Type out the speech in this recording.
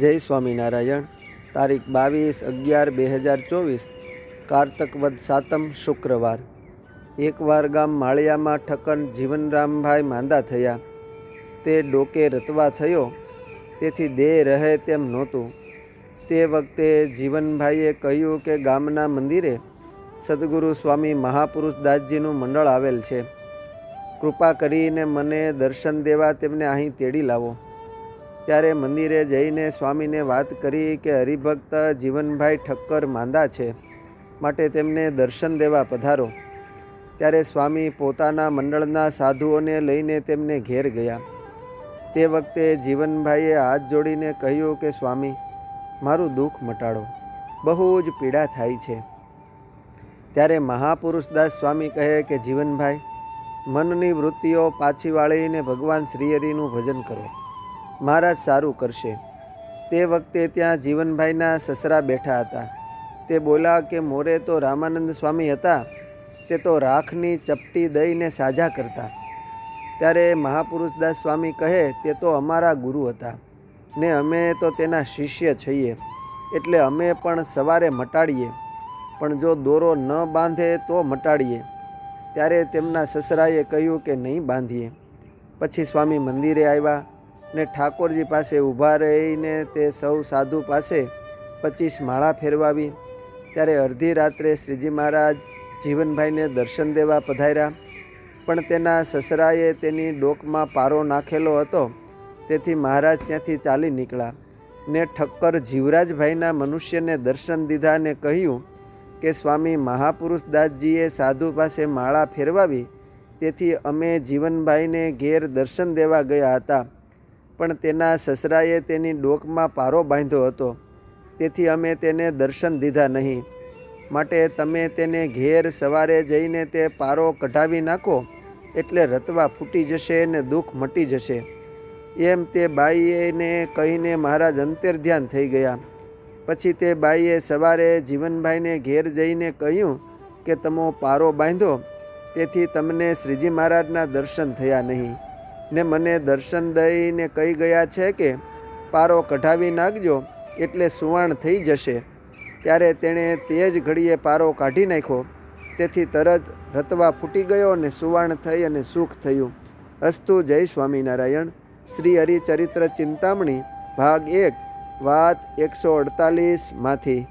જય સ્વામિનારાયણ. તારીખ બાવીસ અગિયાર બે હજાર ચોવીસ કાર્તકવદ સાતમ શુક્રવાર. એકવાર ગામ માળિયામાં ઠકન જીવનરામભાઈ માંદા થયા. તે ડોકે રતવા થયો. તેથી દેહ રહે તેમ નહોતું. તે વખતે જીવનભાઈએ કહ્યું કે ગામના મંદિરે સદગુરુ સ્વામી મહાપુરુષ દાસજીનું મંડળ આવેલ છે. કૃપા કરીને મને દર્શન દેવા તેમને અહીં તેડી લાવો. ત્યારે મંદિરે જઈને સ્વામીને વાત કરી કે હરિભક્ત જીવનભાઈ ઠક્કર માંદા છે, માટે તેમને દર્શન દેવા પધારો. ત્યારે સ્વામી પોતાના મંડળના સાધુઓને લઈને તેમને ઘેર ગયા. તે વખતે જીવનભાઈએ હાથ જોડીને કહ્યું કે, સ્વામી, મારું દુઃખ મટાડો. બહુ જ પીડા થાય છે. ત્યારે મહાપુરુષદાસ સ્વામી કહે કે, જીવનભાઈ, મનની વૃત્તિઓ પાછી વાળીને ભગવાન શ્રીહરિનું ભજન કરો. મહારાજ સારું કરશે. તે વખતે ત્યાં જીવનભાઈના સસરા બેઠા હતા. તે બોલા કે મોરે તો રામાનંદ સ્વામી હતા. તે તો રાખની ચપટી દઈને સાજા કરતા. ત્યારે મહાપુરુષદાસ સ્વામી કહે, તે તો અમારા ગુરુ હતા. ને અમે તો તેના શિષ્ય છીએ. એટલે અમે પણ સવારે મટાડીએ. પણ જો દોરો ન બાંધે તો મટાડીએ. ત્યારે તેમના સસરાએ કહ્યું કે નહીં બાંધીએ. પછી સ્વામી મંદિરે આવ્યા. ને ઠાકોરજી પાસે ઊભા રહીને તે સૌ સાધુ પાસે પચીસ માળા ફેરવાવી. ત્યારે અડધી રાત્રે શ્રીજી મહારાજ જીવનભાઈને દર્શન દેવા પધાર્યા. પણ તેના સસરાએ તેની ડોકમાં પારો નાખેલો હતો. તેથી મહારાજ ત્યાંથી ચાલી નીકળ્યા ને ઠક્કર જીવરાજભાઈના મનુષ્યને દર્શન દીધા ને કહ્યું કે, સ્વામી મહાપુરુષ દાસજીએ સાધુ પાસે માળા ફેરવાવી. તેથી અમે જીવનભાઈને ઘેર દર્શન દેવા ગયા હતા. પણ તેના સસરાએ તેની ડોકમાં પારો બાંધ્યો હતો. તેથી અમે તેને દર્શન દીધા નહીં. માટે તમે તેને ઘેર સવારે જઈને તે પારો કઢાવી નાખો, એટલે રતવા ફૂટી જશે ને દુઃખ મટી જશે. એમ તે બાઈએને કહીને મહારાજ અંતર ધ્યાન થઈ ગયા. પછી તે બાઈએ સવારે જીવનભાઈને ઘેર જઈને કહ્યું કે, તમો પારો બાંધો. તેથી તમને શ્રીજી મહારાજના દર્શન થયા નહીં. ને મને દર્શન દઈને કહી ગયા છે કે, પારો કઢાવી નાખજો, એટલે સુવાણ થઈ જશે. ત્યારે તેણે તે જ ઘડીએ પારો કાઢી નાખ્યો. તેથી તરત રતવા ફૂટી ગયો અને સુવાણ થઈ અને સુખ થયું. અસ્તુ જય સ્વામિનારાયણ. શ્રી હરિચરિત્ર ચિંતામણી, ભાગ એક, વાત એકસો અડતાલીસમાંથી